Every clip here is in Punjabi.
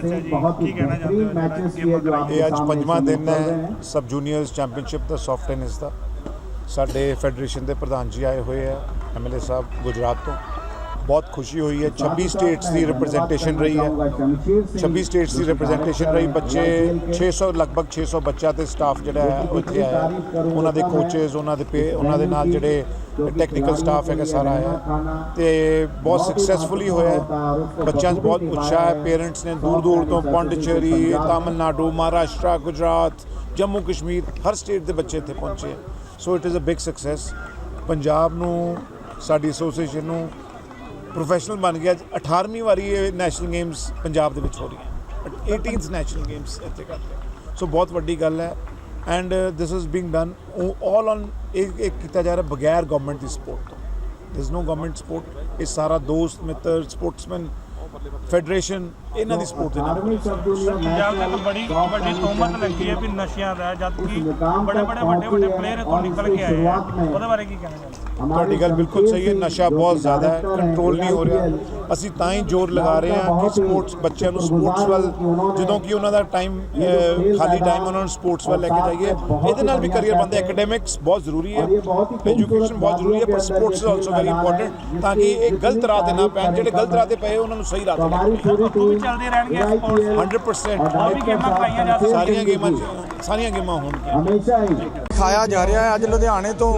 बहुत ही ਕੀ ਕਹਿਣਾ ਚਾਹੁੰਦੇ बेहतरीन ਹੋ मैचेस ਗੇਮਾਂ किए जो आपके ਇਹ ਅੱਜ सामने ਪੰਜਵਾਂ से ਦਿਨ निकल रहे ਹੈ हैं ਸਬ ਜੂਨੀਅਰਸ ਚੈਂਪੀਅਨਸ਼ਿਪ ਦਾ ਸੌਫਟ ਟੈਨਿਸ ਦਾ ਸਾਡੇ ਫੈਡਰੇਸ਼ਨ ਦੇ ਪ੍ਰਧਾਨ ਜੀ ਆਏ ਹੋਏ ਆ ਐਮਐਲਏ ਸਾਹਿਬ ਗੁਜਰਾਤ ਤੋਂ ਬਹੁਤ ਖੁਸ਼ੀ ਹੋਈ ਹੈ। 26 ਸਟੇਟਸ ਦੀ ਰਿਪਰੈਜ਼ੈਂਟੇਸ਼ਨ ਰਹੀ ਹੈ। 26 ਸਟੇਟਸ ਦੀ ਰਿਪਰੈਜ਼ੈਂਟੇਸ਼ਨ ਰਹੀ। ਬੱਚੇ 600 ਲਗਭਗ 600 ਬੱਚਾ ਤੇ ਸਟਾਫ ਜਿਹੜਾ ਹੈ, ਉਹ ਇੱਥੇ ਆਇਆ ਉਹਨਾਂ ਦੇ ਕੋਚਸ ਉਹਨਾਂ ਦੇ ਪੇ, ਉਹਨਾਂ ਦੇ ਨਾਲ ਜਿਹੜੇ ਟੈਕਨੀਕਲ ਸਟਾਫ ਹੈਗਾ, ਸਾਰਾ ਆਇਆ ਤੇ ਬਹੁਤ ਸਕਸੈਸਫੁਲੀ ਹੋਇਆ ਬੱਚਿਆਂ 'ਚ ਬਹੁਤ ਉਤਸ਼ਾਹ ਹੈ। ਪੇਰੈਂਟਸ ਨੇ ਦੂਰ ਦੂਰ ਤੋਂ ਪੌਂਡੀਚੇਰੀ ਤਾਮਿਲਨਾਡੂ ਮਹਾਰਾਸ਼ਟਰ ਗੁਜਰਾਤ ਜੰਮੂ ਕਸ਼ਮੀਰ ਹਰ ਸਟੇਟ ਦੇ ਬੱਚੇ ਇੱਥੇ ਪਹੁੰਚੇ so it is a big success Punjab ਨੂੰ, ਸਾਡੀ ਐਸੋਸੀਏਸ਼ਨ ਨੂੰ ਪ੍ਰੋਫੈਸ਼ਨਲ ਬਣ ਗਿਆ। 18ਵੀਂ ਵਾਰੀ ਇਹ ਨੈਸ਼ਨਲ ਗੇਮਸ ਪੰਜਾਬ ਦੇ ਵਿੱਚ ਹੋ ਰਹੀਆਂ। 18th ਨੈਸ਼ਨਲ ਗੇਮਸ ਇੱਥੇ ਕਰ ਰਹੇ ਸੋ ਬਹੁਤ ਵੱਡੀ ਗੱਲ ਹੈ। And this is being done all on ਇੱਕ ਇੱਕ ਕੀਤਾ ਜਾ ਰਿਹਾ ਬਗੈਰ ਗਵਰਨਮੈਂਟ ਦੀ ਸਪੋਰਟ ਤੋਂ। ਦਿਸ ਨੋ ਗਵਰਨਮੈਂਟ ਸਪੋਰਟ ਇਹ ਸਾਰਾ ਦੋਸਤ, ਮਿੱਤਰ ਸਪੋਰਟਸਮੈਨ ਫੈਡਰੇਸ਼ਨ ਇਹਨਾਂ ਦੀ ਸਪੋਰਟ ਦੇ ਨਾਲ। ਪੰਜਾਬ ਤੱਕ ਬੜੀ ਵੱਡੀ ਤੋਮਤ ਲੱਗੀ ਹੈ ਵੀ ਨਸ਼ਿਆਂ ਦਾ ਜਦ ਕਿ ਬੜੇ ਬੜੇ, ਵੱਡੇ ਵੱਡੇ ਪਲੇਅਰ ਇਥੋਂ ਨਿਕਲ ਕੇ ਆਏ ਆ। ਉਹਦੇ ਬਾਰੇ ਕੀ ਕਹਿਣਾ ਚਾਹੁੰਦੇ ਤੁਹਾਡੀ ਗੱਲ ਬਿਲਕੁਲ ਸਹੀ ਹੈ ਨਸ਼ਾ ਬਹੁਤ ਜ਼ਿਆਦਾ ਹੈ ਕੰਟਰੋਲ ਨਹੀਂ ਹੋ ਰਿਹਾ। ਅਸੀਂ ਤਾਂ ਹੀ ਜ਼ੋਰ ਲਗਾ ਰਹੇ ਹਾਂ ਕਿ ਸਪੋਰਟਸ ਬੱਚਿਆਂ ਨੂੰ ਸਪੋਰਟਸ ਵੱਲ ਜਦੋਂ ਕਿ ਉਹਨਾਂ ਦਾ ਟਾਈਮ ਖਾਲੀ ਟਾਈਮ ਉਹਨਾਂ ਨੂੰ ਸਪੋਰਟਸ ਵੱਲ ਲੈ ਕੇ ਜਾਈਏ। ਇਹਦੇ ਨਾਲ ਵੀ ਕਰੀਅਰ ਬਣਦਾ ਐਕੈਡੈਮਿਕਸ ਬਹੁਤ ਜ਼ਰੂਰੀ ਹੈ। ਐਜੂਕੇਸ਼ਨ ਬਹੁਤ ਜ਼ਰੂਰੀ ਹੈ ਪਰ sports is also very important ਤਾਂ ਕਿ ਇਹ ਗਲਤ ਰਾਹ ਤੇ ਨਾ ਪੈਣ ਜਿਹੜੇ ਗਲਤ ਰਾਹ ਤੇ ਪਏ ਉਹਨਾਂ ਨੂੰ ਸਹੀ ਰਾਹ ਤੇ ਵੀ ਚੱਲਦੇ 100% ਸਾਰੀਆਂ ਗੇਮਾਂ ਸਾਰੀਆਂ ਗੇਮਾਂ ਹੋਣਗੀਆਂ ਹਮੇਸ਼ਾ ਹੀ ਦਿਖਾਇਆ ਜਾ ਰਿਹਾ ਹੈ। ਅੱਜ ਲੁਧਿਆਣੇ ਤੋਂ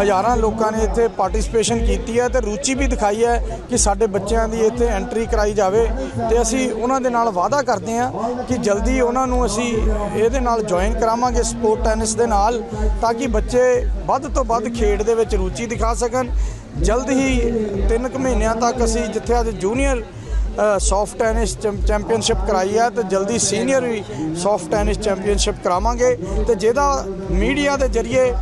ਹਜ਼ਾਰਾਂ ਲੋਕਾਂ ਨੇ ਇੱਥੇ ਪਾਰਟਿਸਿਪੇਸ਼ਨ ਕੀਤੀ ਹੈ ਤੇ ਰੁਚੀ ਵੀ ਦਿਖਾਈ ਹੈ ਕਿ ਸਾਡੇ ਬੱਚਿਆਂ ਦੀ ਇੱਥੇ ਐਂਟਰੀ ਕਰਾਈ ਜਾਵੇ ਤੇ ਅਸੀਂ ਉਹਨਾਂ ਦੇ ਨਾਲ ਵਾਅਦਾ ਕਰਦੇ ਹਾਂ ਕਿ ਜਲਦੀ ਉਹਨਾਂ ਨੂੰ ਅਸੀਂ ਇਹਦੇ ਨਾਲ ਜੁਆਇਨ ਕਰਾਵਾਂਗੇ ਸਪੋਰਟ ਟੈਨਿਸ ਦੇ ਨਾਲ ਤਾਂ ਕਿ ਬੱਚੇ ਵੱਧ ਤੋਂ ਵੱਧ ਖੇਡ ਦੇ ਵਿੱਚ ਰੁਚੀ ਦਿਖਾ ਸਕਣ। ਜਲਦ ਹੀ 3 ਕੁ ਮਹੀਨਿਆਂ ਤੱਕ ਅਸੀਂ ਜਿੱਥੇ ਅੱਜ ਜੂਨੀਅਰ ਸੌਫਟ ਟੈਨਿਸ ਚੈਂਪੀਅਨਸ਼ਿਪ ਕਰਾਈ ਹੈ ਤੇ ਜਲਦੀ ਸੀਨੀਅਰ ਵੀ ਸੌਫਟ ਟੈਨਿਸ ਚੈਂਪੀਅਨਸ਼ਿਪ ਕਰਾਵਾਂਗੇ ਤੇ ਜਿਹਦਾ ਮੀਡੀਆ ਦੇ ਜ਼ਰੀਏ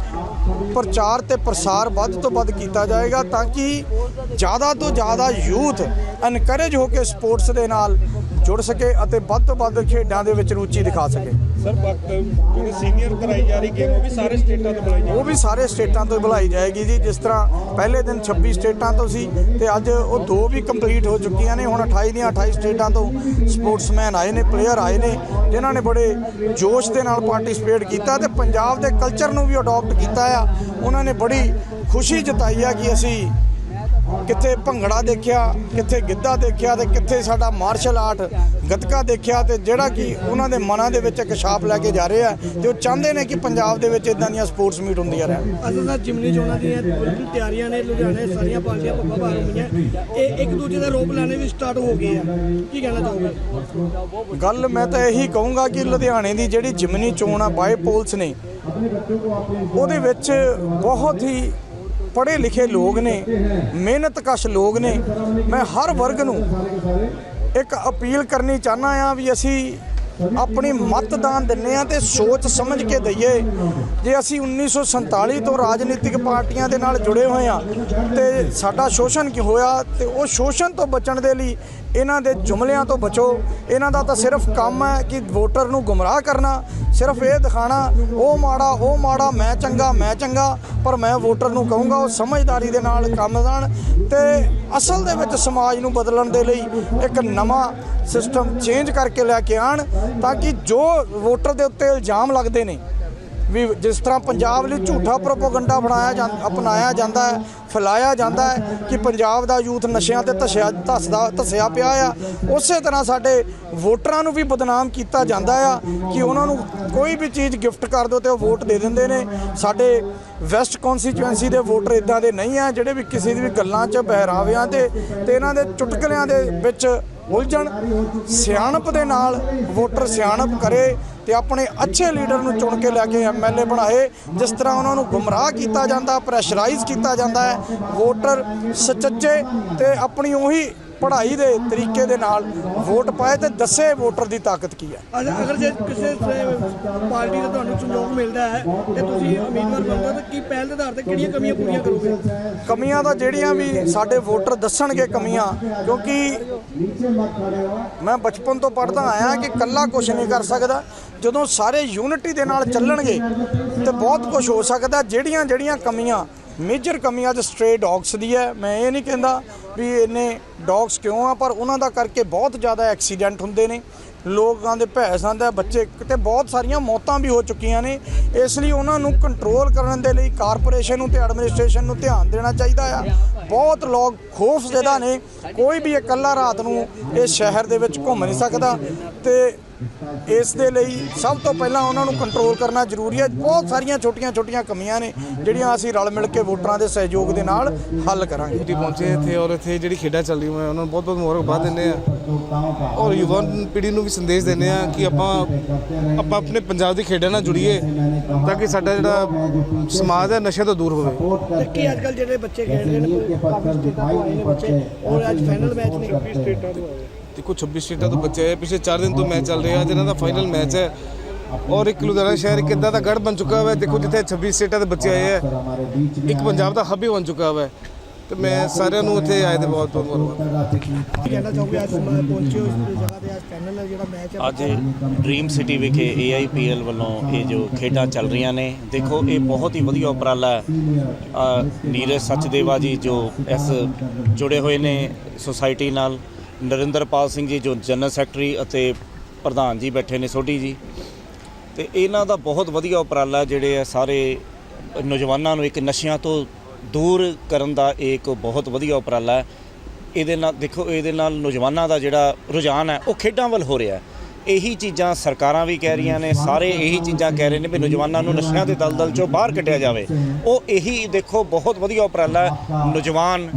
ਪ੍ਰਚਾਰ ਤੇ ਪ੍ਰਸਾਰ ਵੱਧ ਤੋਂ ਵੱਧ ਕੀਤਾ ਜਾਏਗਾ ਤਾਂ ਕਿ ਜ਼ਿਆਦਾ ਤੋਂ ਜ਼ਿਆਦਾ ਯੂਥ ਐਨਕਰੇਜ ਹੋ ਕੇ ਸਪੋਰਟਸ ਦੇ ਨਾਲ ਜੁੜ ਸਕੇ ਅਤੇ ਵੱਧ ਤੋਂ ਵੱਧ ਖੇਡਾਂ ਦੇ ਵਿੱਚ ਰੁਚੀ ਦਿਖਾ ਸਕੇ। ਸਰ ਵਕਤ ਜਿਹੜੀ ਸੀਨੀਅਰ ਕਰਾਈ ਜਾ ਰਹੀ ਗੇਮ ਉਹ ਵੀ ਸਾਰੇ ਸਟੇਟਾਂ ਤੋਂ ਬੁਲਾਈ ਉਹ ਵੀ ਸਾਰੇ ਸਟੇਟਾਂ ਤੋਂ ਬੁਲਾਈ ਜਾਏਗੀ ਜੀ। ਜਿਸ ਤਰ੍ਹਾਂ ਪਹਿਲੇ ਦਿਨ 26 ਸਟੇਟਾਂ ਤੋਂ ਸੀ ਤੇ ਅੱਜ ਉਹ ਦੋ ਵੀ ਕੰਪਲੀਟ ਹੋ ਚੁੱਕੀਆਂ ਨੇ। ਹੁਣ 28 ਦੀਆਂ 28 ਸਟੇਟਾਂ ਤੋਂ ਸਪੋਰਟਸਮੈਨ ਆਏ ਨੇ ਪਲੇਅਰ ਆਏ ਨੇ ਜਿਨ੍ਹਾਂ ਨੇ ਬੜੇ ਜੋਸ਼ ਦੇ ਨਾਲ ਪਾਰਟਿਸਿਪੇਟ ਕੀਤਾ ਤੇ ਪੰਜਾਬ ਦੇ ਕਲਚਰ ਨੂੰ ਵੀ ਅਡਾਪਟ ਕੀਤਾ ਆ। ਉਹਨਾਂ ਨੇ ਬੜੀ ਖੁਸ਼ੀ ਜਤਾਈ ਆ ਕਿ ਅਸੀਂ ਕਿੱਥੇ ਭੰਗੜਾ ਦੇਖਿਆ ਕਿੱਥੇ ਗਿੱਧਾ ਦੇਖਿਆ ਤੇ ਕਿੱਥੇ ਸਾਡਾ ਮਾਰਸ਼ਲ ਆਰਟ ਗੱਤਕਾ ਦੇਖਿਆ ਤੇ ਜਿਹੜਾ ਕਿ ਉਹਨਾਂ ਦੇ ਮਨਾਂ ਦੇ ਵਿੱਚ ਇੱਕ ਛਾਪ ਲੈ ਕੇ ਜਾ ਰਹੇ ਆ ਤੇ ਉਹ ਚਾਹੁੰਦੇ ਨੇ ਕਿ ਪੰਜਾਬ ਦੇ ਵਿੱਚ ਇਦਾਂ ਦੀਆਂ ਸਪੋਰਟਸ ਮੀਟ ਹੁੰਦੀਆਂ ਰਹਿਣ। ਅਸਲ ਤਾਂ ਜਿਮਨੀ ਚੋਣਾਂ ਦੀਆਂ ਬਿਲਕੁਲ ਤਿਆਰੀਆਂ ਨੇ ਲੁਧਿਆਣੇ ਸਾਰੀਆਂ ਪਾਰਟੀਆਂ ਪੱਕਾ ਭਾਰ ਹੋਈਆਂ। ਇਹ ਇੱਕ ਦੂਜੇ ਦਾ ਰੋਪ ਲੈਣੇ ਵੀ ਸਟਾਰਟ ਹੋ ਗਏ ਆ। ਕੀ ਕਹਿਣਾ ਚਾਹੋਗੇ? ਗੱਲ ਮੈਂ ਤਾਂ ਇਹੀ ਕਹੂੰਗਾ ਕਿ ਲੁਧਿਆਣੇ ਦੀ ਜਿਹੜੀ ਜਿਮਨੀ ਚੋਣ ਆ ਬਾਈ ਪੋਲਸ ਨੇ ਉਹਦੇ ਵਿੱਚ ਬਹੁਤ ਹੀ ਪੜ੍ਹੇ ਲਿਖੇ ਲੋਕ ਨੇ, ਮਿਹਨਤਕਸ਼ ਲੋਕ ਨੇ, ਮੈਂ ਹਰ ਵਰਗ ਨੂੰ ਇੱਕ ਅਪੀਲ ਕਰਨੀ ਚਾਹਨਾ ਆ ਵੀ ਅਸੀਂ ਆਪਣੀ ਮਤਦਾਨ ਦਿੰਨੇ ਆ ਤੇ ਸੋਚ ਸਮਝ ਕੇ ਦਈਏ। ਜੇ ਅਸੀਂ 1947 ਤੋਂ ਰਾਜਨੀਤਿਕ ਪਾਰਟੀਆਂ ਦੇ ਨਾਲ ਜੁੜੇ ਹੋਏ ਆ ਤੇ ਸਾਡਾ ਸ਼ੋਸ਼ਣ ਕੀ ਹੋਇਆ ਤੇ ਉਹ ਸ਼ੋਸ਼ਣ ਤੋਂ ਬਚਣ ਦੇ ਲਈ ਇਹਨਾਂ ਦੇ ਜੁਮਲਿਆਂ ਤੋਂ ਬਚੋ। ਇਹਨਾਂ ਦਾ ਤਾਂ ਸਿਰਫ ਕੰਮ ਹੈ ਕਿ ਵੋਟਰ ਨੂੰ ਗੁੰਮਰਾਹ ਕਰਨਾ। ਸਿਰਫ ਇਹ ਦਿਖਾਣਾ, ਉਹ ਮਾੜਾ ਉਹ ਮਾੜਾ, ਮੈਂ ਚੰਗਾ ਮੈਂ ਚੰਗਾ, ਪਰ ਮੈਂ ਵੋਟਰ ਨੂੰ ਕਹੂੰਗਾ, ਉਹ ਸਮਝਦਾਰੀ ਦੇ ਨਾਲ ਕੰਮ ਕਰਨ ਤੇ ਅਸਲ ਦੇ ਵਿੱਚ ਸਮਾਜ ਨੂੰ ਬਦਲਣ ਦੇ ਲਈ ਇੱਕ ਨਵਾਂ ਸਿਸਟਮ ਚੇਂਜ ਕਰਕੇ ਲੈ ਕੇ ਆਣ ਤਾਂ ਕਿ ਜੋ ਵੋਟਰ ਦੇ ਉੱਤੇ ਇਲਜ਼ਾਮ ਲੱਗਦੇ ਨੇ ਵੀ ਜਿਸ ਤਰ੍ਹਾਂ ਪੰਜਾਬ ਲਈ ਝੂਠਾ ਪ੍ਰੋਪਗੈਂਡਾ ਬਣਾਇਆ ਜਾਂਦਾ ਅਪਣਾਇਆ ਜਾਂਦਾ ਹੈ, ਫੈਲਾਇਆ ਜਾਂਦਾ ਹੈ ਕਿ ਪੰਜਾਬ ਦਾ ਯੂਥ ਨਸ਼ਿਆਂ ਤੇ ਧਸਿਆ, ਧਸਦਾ, ਧਸਿਆ ਪਿਆ ਆ, ਉਸੇ ਤਰ੍ਹਾਂ ਸਾਡੇ ਵੋਟਰਾਂ ਨੂੰ ਵੀ ਬਦਨਾਮ ਕੀਤਾ ਜਾਂਦਾ ਆ ਕਿ ਉਹਨਾਂ ਨੂੰ ਕੋਈ ਵੀ ਚੀਜ਼ ਗਿਫਟ ਕਰ ਦਿਓ ਤੇ ਉਹ ਵੋਟ ਦੇ ਦਿੰਦੇ ਨੇ। ਸਾਡੇ ਵੈਸਟ ਕਨਸਟੀਚੁਐਂਸੀ ਦੇ ਵੋਟਰ ਇਦਾਂ ਦੇ ਨਹੀਂ ਆ, ਜਿਹੜੇ ਵੀ ਕਿਸੇ ਦੀ ਵੀ ਗੱਲਾਂ 'ਚ ਬਹਿਰਾਵਿਆਂ ਤੇ ਤੇ ਇਹਨਾਂ ਦੇ ਚੁਟਕਲਿਆਂ ਦੇ ਵਿੱਚ ਉਲਝਣ, ਸਿਆਣਪ ਦੇ ਨਾਲ ਵੋਟਰ ਸਿਆਣਪ ਕਰੇ ਤੇ ਆਪਣੇ ਅੱਛੇ ਲੀਡਰ ਨੂੰ ਚੁਣ ਕੇ ਲੈ ਕੇ ਐਮਐਲਏ ਬਣਾਏ, ਜਿਸ ਤਰ੍ਹਾਂ ਉਹਨਾਂ ਨੂੰ ਗੁੰਮਰਾਹ ਕੀਤਾ ਜਾਂਦਾ, ਪ੍ਰੈਸ਼ਰਾਈਜ਼ ਕੀਤਾ ਜਾਂਦਾ ਹੈ, ਵੋਟਰ ਸੱਚੇ ਤੇ ਆਪਣੀ ਉਹੀ ਪੜ੍ਹਾਈ ਦੇ ਤਰੀਕੇ ਦੇ ਨਾਲ ਵੋਟ ਪਾਏ ਤੇ ਦੱਸੇ ਵੋਟਰ ਦੀ ਤਾਕਤ ਕੀ ਹੈ? ਅਗਰ ਜੇ ਕਿਸੇ ਪਾਰਟੀ ਦਾ ਤੁਹਾਨੂੰ ਸੰਯੋਗ ਮਿਲਦਾ ਹੈ ਤੇ ਤੁਸੀਂ ਉਮੀਦਵਾਰ ਬਣਦੇ ਤਾਂ ਕੀ ਪਹਿਲ ਦੇ ਆਧਾਰ ਤੇ ਕਿਹੜੀਆਂ ਕਮੀਆਂ ਪੂਰੀਆਂ ਕਰੋਗੇ? ਕਮੀਆਂ ਤਾਂ ਜਿਹੜੀਆਂ ਵੀ ਸਾਡੇ ਵੋਟਰ ਦੱਸਣਗੇ ਕਮੀਆਂ ਕਿਉਂਕਿ ਮੈਂ ਬਚਪਨ ਤੋਂ ਪੜ੍ਹਦਾ ਆਇਆ ਕਿ ਕੱਲਾ ਕੁਝ ਨਹੀਂ ਕਰ ਸਕਦਾ। ਜਦੋਂ ਸਾਰੇ ਯੂਨਿਟੀ ਦੇ ਨਾਲ ਚੱਲਣਗੇ ਤੇ ਬਹੁਤ ਕੁਝ ਹੋ ਸਕਦਾ ਜਿਹੜੀਆਂ ਜਿਹੜੀਆਂ ਕਮੀਆਂ ਮੇਜਰ ਕਮੀ ਅੱਜ ਸਟ੍ਰੇ ਡੌਗਸ ਦੀ ਹੈ। ਮੈਂ ਇਹ ਨਹੀਂ ਕਹਿੰਦਾ ਵੀ ਇੰਨੇ ਡੌਗਸ ਕਿਉਂ ਆ, ਪਰ ਉਹਨਾਂ ਦਾ ਕਰਕੇ ਬਹੁਤ ਜ਼ਿਆਦਾ ਐਕਸੀਡੈਂਟ ਹੁੰਦੇ ਨੇ। ਲੋਕਾਂ ਦੇ ਭੈਸ ਆਉਂਦਾ ਬੱਚੇ ਕਿਤੇ ਬਹੁਤ ਸਾਰੀਆਂ ਮੌਤਾਂ ਵੀ ਹੋ ਚੁੱਕੀਆਂ ਨੇ। ਇਸ ਲਈ ਉਹਨਾਂ ਨੂੰ ਕੰਟਰੋਲ ਕਰਨ ਦੇ ਲਈ ਕਾਰਪੋਰੇਸ਼ਨ ਨੂੰ ਤੇ ਐਡਮਿਨਿਸਟ੍ਰੇਸ਼ਨ ਨੂੰ ਧਿਆਨ ਦੇਣਾ ਚਾਹੀਦਾ ਆ। ਬਹੁਤ ਲੋਕ ਖੌਫਜ਼ਦਾ ਨੇ। ਕੋਈ ਵੀ ਇਕੱਲਾ ਰਾਤ ਨੂੰ ਇਸ ਸ਼ਹਿਰ ਦੇ ਵਿੱਚ ਘੁੰਮ ਨਹੀਂ ਸਕਦਾ ਤੇ ਇਸ ਦੇ ਲਈ ਸਭ ਤੋਂ ਪਹਿਲਾਂ ਉਹਨਾਂ ਨੂੰ ਕੰਟਰੋਲ ਕਰਨਾ ਜ਼ਰੂਰੀ ਹੈ। ਬਹੁਤ ਸਾਰੀਆਂ ਛੋਟੀਆਂ-ਛੋਟੀਆਂ ਕਮੀਆਂ ਨੇ ਜਿਹੜੀਆਂ ਅਸੀਂ ਰਲ ਮਿਲ ਕੇ ਵੋਟਰਾਂ ਦੇ ਸਹਿਯੋਗ ਦੇ ਨਾਲ ਹੱਲ ਕਰਾਂਗੇ। ਦੀ ਪਹੁੰਚੇ ਇੱਥੇ ਔਰ ਇੱਥੇ ਜਿਹੜੀ ਖੇਡਾਂ ਚੱਲ ਰਹੀਆਂ ਉਹਨਾਂ ਨੂੰ ਬਹੁਤ ਬਹੁਤ ਮੁਬਾਰਕਬਾਦ ਦਿੰਦੇ ਆ ਔਰ ਯੁਵਾ ਪੀੜ੍ਹੀ ਨੂੰ ਵੀ ਸੰਦੇਸ਼ ਦਿੰਦੇ ਆ ਕਿ ਆਪਾਂ ਆਪਾਂ ਆਪਣੇ ਪੰਜਾਬ ਦੀ ਖੇਡਾਂ ਨਾਲ ਜੁੜੀਏ ਤਾਂ ਕਿ ਸਾਡਾ ਜਿਹੜਾ ਸਮਾਜ ਹੈ ਨਸ਼ੇ ਤੋਂ ਦੂਰ ਹੋਵੇ। ਕੀ ਅੱਜ ਕੱਲ ਜਿਹੜੇ ਬੱਚੇ ਖੇਡ ਰਹੇ ਨੇ ਕਾਫੀ ਸਟੇਟਾਂ ਤੋਂ ਆਏ ਨੇ ਬੱਚੇ ਔਰ ਅੱਜ ਫਾਈਨਲ ਮੈਚ ਨੇ ਕਾਫੀ ਸਟੇਟਾਂ ਤੋਂ ਆਏ। ਦੇਖੋ 26 ਸਟੇਟਾਂ ਤੋਂ ਬੱਚੇ ਆਏ। ਪਿਛਲੇ 4 ਦਿਨ ਤੋਂ ਮੈਚ ਚੱਲ ਰਿਹਾ ਜਿਨ੍ਹਾਂ ਦਾ ਫਾਈਨਲ ਮੈਚ ਹੈ। ਔਰ ਇੱਕ ਲੁਧਿਆਣਾ ਸ਼ਹਿਰ ਇੱਕ ਇੱਦਾਂ ਦਾ ਗੜ ਬਣ ਚੁੱਕਾ ਹੋਇਆ ਦੇਖੋ ਜਿੱਥੇ 26 ਸਟੇਟਾਂ ਦੇ ਬੱਚੇ ਆਏ ਆ। ਇੱਕ ਪੰਜਾਬ ਦਾ ਹੱਬ ਹੀ ਬਣ ਚੁੱਕਾ ਹੋਇਆ ਤੇ ਮੈਂ ਸਾਰਿਆਂ ਨੂੰ ਇੱਥੇ ਆਏ ਤੇ ਬਹੁਤ ਬਹੁਤ ਕੀ ਕਹਿਣਾ ਚਾਹੋਗੇ? ਅੱਜ ਪਹੁੰਚੇ ਹੋ ਇਸ ਜਗ੍ਹਾ ਤੇ ਅੱਜ ਫਾਈਨਲ ਹੈ ਜਿਹੜਾ ਮੈਚ ਹੈ। ਅੱਜ ਡ੍ਰੀਮ ਸਿਟੀ ਵਿਖੇ AIPL ਵੱਲੋਂ ਇਹ ਜੋ ਖੇਡਾਂ ਚੱਲ ਰਹੀਆਂ ਨੇ। ਦੇਖੋ ਇਹ ਬਹੁਤ ਹੀ ਵਧੀਆ ਉਪਰਾਲਾ ਹੈ। ਨੀਰਜ ਸਚਦੇਵਾ ਜੀ ਜੋ ਇਸ ਜੁੜੇ ਹੋਏ ਨੇ ਸੁਸਾਇਟੀ ਨਾਲ ਨਰਿੰਦਰਪਾਲ ਸਿੰਘ ਜੀ ਜੋ ਜਨਰਲ ਸੈਕਟਰੀ ਅਤੇ ਪ੍ਰਧਾਨ ਜੀ ਬੈਠੇ ਨੇ ਸੋਢੀ ਜੀ। ਤੇ ਇਹਨਾਂ ਦਾ ਬਹੁਤ ਵਧੀਆ ਉਪਰਾਲਾ ਜਿਹੜੇ ਆ ਸਾਰੇ ਨੌਜਵਾਨਾਂ ਨੂੰ ਇੱਕ ਨਸ਼ਿਆਂ ਤੋਂ ਦੂਰ ਕਰਨ ਦਾ ਇਹ ਇੱਕ ਬਹੁਤ ਵਧੀਆ ਉਪਰਾਲਾ ਹੈ। ਇਹਦੇ ਨਾਲ ਦੇਖੋ, ਇਹਦੇ ਨਾਲ ਨੌਜਵਾਨਾਂ ਦਾ ਜਿਹੜਾ ਰੁਝਾਨ ਹੈ, ਉਹ ਖੇਡਾਂ ਵੱਲ ਹੋ ਰਿਹਾ ਇਹੀ ਚੀਜ਼ਾਂ ਸਰਕਾਰਾਂ ਵੀ ਕਹਿ ਰਹੀਆਂ ਨੇ, ਸਾਰੇ ਇਹੀ ਚੀਜ਼ਾਂ ਕਹਿ ਰਹੇ ਨੇ ਵੀ ਨੌਜਵਾਨਾਂ ਨੂੰ ਨਸ਼ਿਆਂ ਦੇ ਦਲਦਲ ਚੋਂ ਬਾਹਰ ਕੱਢਿਆ ਜਾਵੇ। ਉਹ ਇਹੀ ਦੇਖੋ, ਬਹੁਤ ਵਧੀਆ ਉਪਰਾਲਾ ਨੌਜਵਾਨ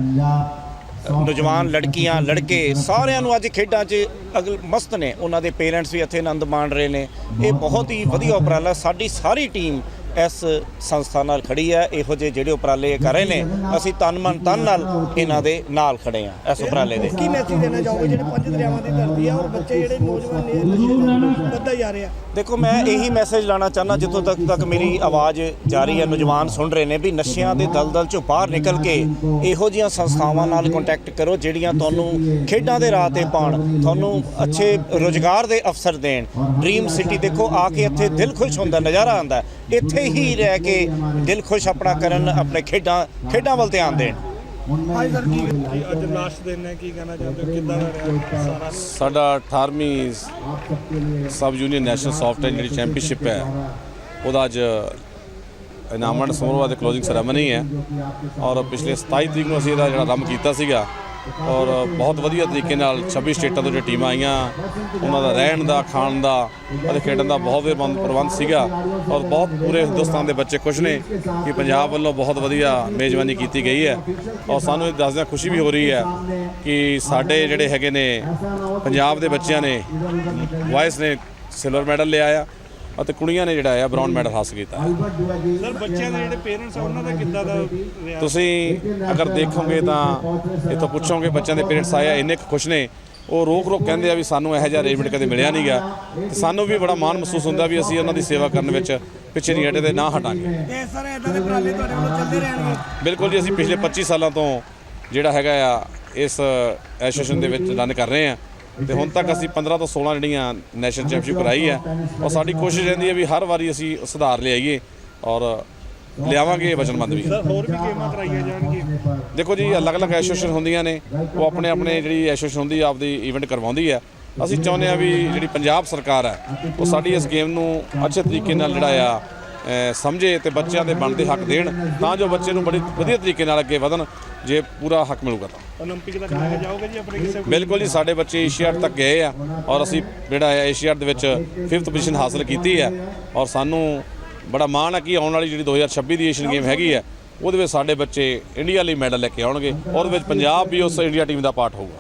ਨੌਜਵਾਨ ਲੜਕੀਆਂ, ਲੜਕੇ ਸਾਰਿਆਂ ਨੂੰ ਅੱਜ ਖੇਡਾਂ 'ਚ ਅਗਲ ਮਸਤ ਨੇ। ਉਹਨਾਂ ਦੇ ਪੇਰੈਂਟਸ ਵੀ ਇੱਥੇ ਆਨੰਦ ਮਾਣ ਰਹੇ ਨੇ। ਇਹ ਬਹੁਤ ਹੀ ਵਧੀਆ ਉਪਰਾਲਾ ਸਾਡੀ ਸਾਰੀ ਟੀਮ ਇਸ ਸੰਸਥਾ ਨਾਲ ਖੜੀ ਹੈ ਇਹੋ ਜਿਹੇ ਜਿਹੜੇ ਉਪਰਾਲੇ ਕਰ ਰਹੇ ਨੇ ਅਸੀਂ ਤਨ ਮਨ ਤਨ ਨਾਲ ਇਹਨਾਂ ਦੇ ਨਾਲ ਖੜੇ ਆ ਇਸ ਉਪਰਾਲੇ ਦੇ। ਕੀ ਮੈਸੇਜ ਦੇਣਾ ਚਾਹੋਗੇ? ਜਿਹੜੇ ਪੰਜ ਦਰਿਆਵਾਂ ਦੀ ਧਰਤੀ ਆ ਔਰ ਬੱਚੇ ਜਿਹੜੇ ਨੌਜਵਾਨ ਨੇ ਵੱਧਦਾ ਜਾ ਰਿਹਾ। ਦੇਖੋ ਮੈਂ ਇਹੀ ਮੈਸੇਜ ਲਾਣਾ ਚਾਹੁੰਦਾ ਜਿੱਥੋਂ ਤੱਕ ਤੱਕ ਮੇਰੀ ਆਵਾਜ਼ ਜਾਰੀ ਹੈ ਨੌਜਵਾਨ ਸੁਣ ਰਹੇ ਨੇ ਵੀ ਨਸ਼ਿਆਂ ਦੇ ਦਲਦਲ ਚੋਂ ਬਾਹਰ ਨਿਕਲ ਕੇ ਇਹੋ ਜਿਹੀਆਂ ਸੰਸਥਾਵਾਂ ਨਾਲ ਕੰਟੈਕਟ ਕਰੋ ਜਿਹੜੀਆਂ ਤੁਹਾਨੂੰ ਖੇਡਾਂ ਦੇ ਰਾਹ ਤੇ ਪਾਉਣ ਤੁਹਾਨੂੰ ਅੱਛੇ ਰੋਜ਼ਗਾਰ ਦੇ ਅਵਸਰ ਦੇਣ। ਡ੍ਰੀਮ ਸਿਟੀ ਦੇਖੋ ਆ ਕੇ ਇੱਥੇ ਦਿਲ ਖੁਸ਼ ਹੁੰਦਾ ਨਜ਼ਾਰਾ ਆਉਂਦਾ। ਇੱਥੇ ਹੀ ਰਹਿ ਕੇ ਦਿਲ ਖੁਸ਼ ਆਪਣਾ ਕਰਨ ਆਪਣੇ ਖੇਡਾਂ ਖੇਡਾਂ ਵੱਲ ਧਿਆਨ ਦੇਣ। ਹਾਂਜੀ ਸਰ ਕੀ ਕੀ ਅੱਜ ਲਾਸਟ ਦਿਨ ਹੈ ਕੀ ਕਹਿਣਾ ਚਾਹੁੰਦੇ ਹੋ? ਕਿੱਦਾਂ ਦਾ ਰਿਹਾ ਸਾਰਾ? ਸਾਡਾ 18ਵੀਂ sub junior national soft tennis ਜਿਹੜੀ ਚੈਂਪੀਅਨਸ਼ਿਪ ਹੈ। ਉਹਦਾ ਅੱਜ ਇਨਾਮਤ ਸਮਾਰੋਹ ਦੇ ਕਲੋਜ਼ਿੰਗ ਸੈਰੇਮਨੀ ਹੈ। ਔਰ ਪਿਛਲੇ 27 ਤਰੀਕ ਨੂੰ ਅਸੀਂ ਇਹਦਾ ਜਿਹੜਾ ਆਰੰਭ ਕੀਤਾ ਸੀਗਾ ਔਰ ਬਹੁਤ ਵਧੀਆ ਤਰੀਕੇ ਨਾਲ 26 ਸਟੇਟਾਂ ਤੋਂ ਜੋ ਟੀਮਾਂ ਆਈਆਂ, ਉਹਨਾਂ ਦਾ ਰਹਿਣ ਦਾ, ਖਾਣ ਦਾ ਅਤੇ ਖੇਡਣ ਦਾ ਬਹੁਤ ਵਧੀਆ ਬੰਦ- ਪ੍ਰਬੰਧ ਸੀਗਾ। ਔਰ ਬਹੁਤ ਪੂਰੇ ਹਿੰਦੁਸਤਾਨ ਦੇ ਬੱਚੇ ਖੁਸ਼ ਨੇ ਕਿ ਪੰਜਾਬ ਵੱਲੋਂ ਬਹੁਤ ਵਧੀਆ ਮੇਜ਼ਬਾਨੀ ਕੀਤੀ ਗਈ ਹੈ। ਔਰ ਸਾਨੂੰ ਇਹ ਦੱਸਦਿਆਂ ਖੁਸ਼ੀ ਵੀ ਹੋ ਰਹੀ ਹੈ ਕਿ ਸਾਡੇ ਜਿਹੜੇ ਹੈਗੇ ਨੇ ਪੰਜਾਬ ਦੇ ਬੱਚਿਆਂ ਨੇ ਵਾਇਸ ਨੇ ਸਿਲਵਰ ਮੈਡਲ ਲਿਆ ਆ। ਅਤੇ ਕੁੜੀਆਂ ਨੇ ਜਿਹੜਾ ਆ ਬ੍ਰਾਊਨ ਮੈਡਲ ਹਾਸਲ ਕੀਤਾ। ਸਰ ਬੱਚਿਆਂ ਦੇ ਜਿਹੜੇ ਪੇਰੈਂਟਸ ਆ ਉਹਨਾਂ ਦਾ ਕਿੱਦਾਂ ਦਾ ਰਿਹਾ? ਤੁਸੀਂ ਅਗਰ ਦੇਖੋਗੇ ਤਾਂ ਇੱਥੋਂ ਪੁੱਛੋਗੇ ਬੱਚਿਆਂ ਦੇ ਪੇਰੈਂਟਸ ਆਏ ਆ ਇੰਨੇ ਕੁ ਖੁਸ਼ ਨੇ। ਉਹ ਰੋਕ ਰੋਕ ਕਹਿੰਦੇ ਆ ਵੀ ਸਾਨੂੰ ਇਹੋ ਜਿਹਾ ਅਰੇਂਜਮੈਂਟ ਕਦੇ ਮਿਲਿਆ ਨਹੀਂਗਾ ਤੇ ਸਾਨੂੰ ਵੀ ਬੜਾ ਮਾਣ ਮਹਿਸੂਸ ਹੁੰਦਾ ਵੀ ਅਸੀਂ ਉਹਨਾਂ ਦੀ ਸੇਵਾ ਕਰਨ ਵਿੱਚ ਪਿੱਛੇ ਨਹੀਂ ਹਟੇ ਤੇ ਨਾ ਹਟਾਂਗੇ। ਤੇ ਸਰ ਇਦਾਂ ਦੇ ਉਪਰਾਲੇ ਤੁਹਾਡੇ ਵੱਲੋਂ ਚੱਲਦੇ ਰਹਿਣਗੇ? ਬਿਲਕੁਲ ਜੀ ਅਸੀਂ ਪਿਛਲੇ 25 ਸਾਲਾਂ ਤੋਂ ਜਿਹੜਾ ਹੈਗਾ ਆ ਇਸ ਐਸੋਸੀਏਸ਼ਨ ਦੇ ਵਿੱਚ ਰਨ ਕਰ ਰਹੇ ਆ ਤੇ ਹੁਣ ਤੱਕ ਅਸੀਂ 15 ਤੋਂ 16 ਜਿਹੜੀਆਂ ਨੈਸ਼ਨਲ ਚੈਂਪੀਅਨਸ਼ਿਪ ਕਰਾਈ ਹੈ ਔਰ ਸਾਡੀ ਕੋਸ਼ਿਸ਼ ਰਹਿੰਦੀ ਹੈ ਵੀ ਹਰ ਵਾਰੀ ਅਸੀਂ ਸੁਧਾਰ ਲਿਆਈਏ ਔਰ ਲਿਆਵਾਂਗੇ ਵਚਨਬੰਦ ਵੀ। ਸਰ ਹੋਰ ਵੀ ਗੇਮਾਂ ਕਰਾਈਆਂ ਜਾਣਗੀਆਂ? ਦੇਖੋ ਜੀ ਅਲੱਗ-ਅਲੱਗ ਐਸੋਸੀਏਸ਼ਨ ਹੁੰਦੀਆਂ ਨੇ ਉਹ ਆਪਣੇ ਆਪਣੇ ਜਿਹੜੀ ਐਸੋਸੀਏਸ਼ਨ ਹੁੰਦੀ ਆਪਦੀ ਇਵੈਂਟ ਕਰਵਾਉਂਦੀ ਹੈ। ਅਸੀਂ ਚਾਹੁੰਦੇ ਆ ਵੀ ਜਿਹੜੀ ਪੰਜਾਬ ਸਰਕਾਰ ਹੈ ਉਹ ਸਾਡੀ ਇਸ ਗੇਮ ਨੂੰ ਅੱਛੇ ਤਰੀਕੇ ਨਾਲ ਜਿਹੜਾ ਆ ਸਮਝੇ ਤੇ ਬੱਚਿਆਂ ਦੇ ਬਣਦੇ ਹੱਕ ਦੇਣ ਤਾਂ ਜੋ ਬੱਚੇ ਨੂੰ ਬੜੀ ਵਧੀਆ ਤਰੀਕੇ ਨਾਲ ਅੱਗੇ ਵਧਣ। ਜੇ ਪੂਰਾ ਹੱਕ ਮਿਲੂਗਾ ਤਾਂ 올림픽 ਤੱਕ ਲੈ ਕੇ ਜਾਓਗੇ ਜੀ ਆਪਣੇ ਕਿਸੇ ਬਿਲਕੁਲ ਜੀ ਸਾਡੇ ਬੱਚੇ ਏਸ਼ੀਆਡ ਤੱਕ ਗਏ ਆ ਔਰ ਅਸੀਂ ਜਿਹੜਾ ਹੈ ਏਸ਼ੀਆਡ ਦੇ ਵਿੱਚ 5th ਪੋਜੀਸ਼ਨ ਹਾਸਲ ਕੀਤੀ ਹੈ ਔਰ ਸਾਨੂੰ ਬੜਾ ਮਾਣ ਹੈ ਕਿ ਆਉਣ ਵਾਲੀ ਜਿਹੜੀ 2026 ਦੀ ਏਸ਼ੀਅਨ ਗੇਮ ਹੈਗੀ ਹੈ ਉਹਦੇ ਵਿੱਚ ਸਾਡੇ ਬੱਚੇ ਇੰਡੀਆ ਲਈ ਮੈਡਲ ਲੈ ਕੇ ਆਉਣਗੇ ਉਹਦੇ ਵਿੱਚ ਪੰਜਾਬ ਵੀ ਉਸ ਇੰਡੀਆ ਟੀਮ ਦਾ ਪਾਰਟ ਹੋਊਗਾ